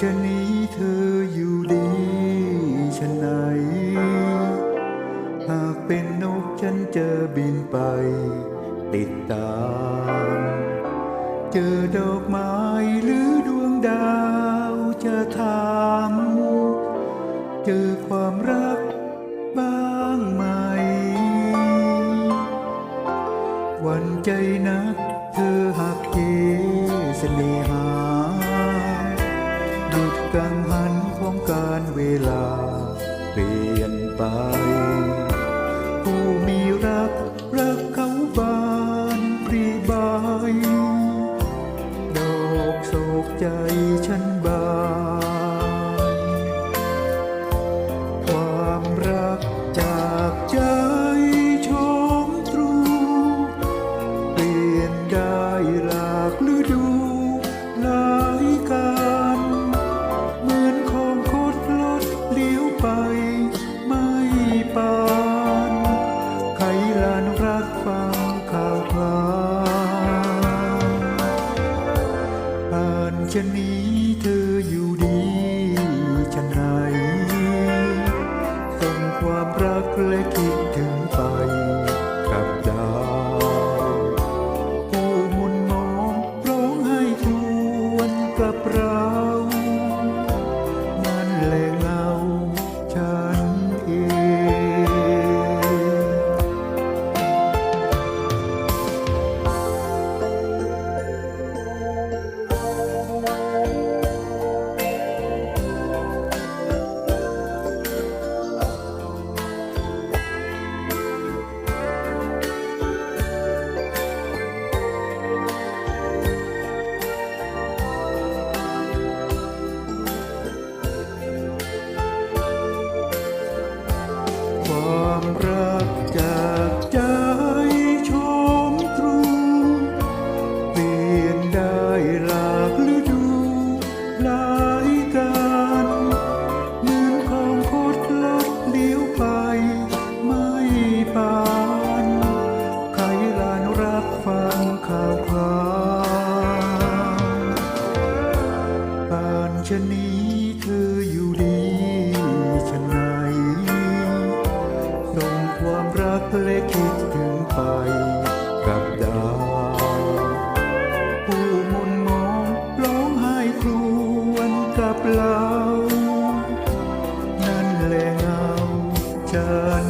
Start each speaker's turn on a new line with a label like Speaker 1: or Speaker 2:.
Speaker 1: ชะนี้เธออยู่ดีฉันไหน หากเป็นนกฉันจะบินไปติดตาม เจอดอกไม้หรือดวงดาวจะถามเจอความรักบ้างไหม วันใจนัก ลาเปลี่ยนไป ผู้มีรักรักเขาบานปรีบาย ดอกโศกใจฉันบาน อ่านชะนี้เธออยู่ดีฉันไหนส่งความรักและคิดถึงไปกับดาวผู้มุนมองร้องให้ทวนกับเรานั่นแหละเง ความรักจากใจชมตรู เปลี่ยนได้หลากฤดูหลายการเหมือนของคดลดเลี้ยวไป ไม่ปานใครลานรักฟังข่าวคราวปานชะนี และคิดถึงไปกับดาวผู้มนมองร้องไห้ครวนกับเรา นั่นแหละเงาจัน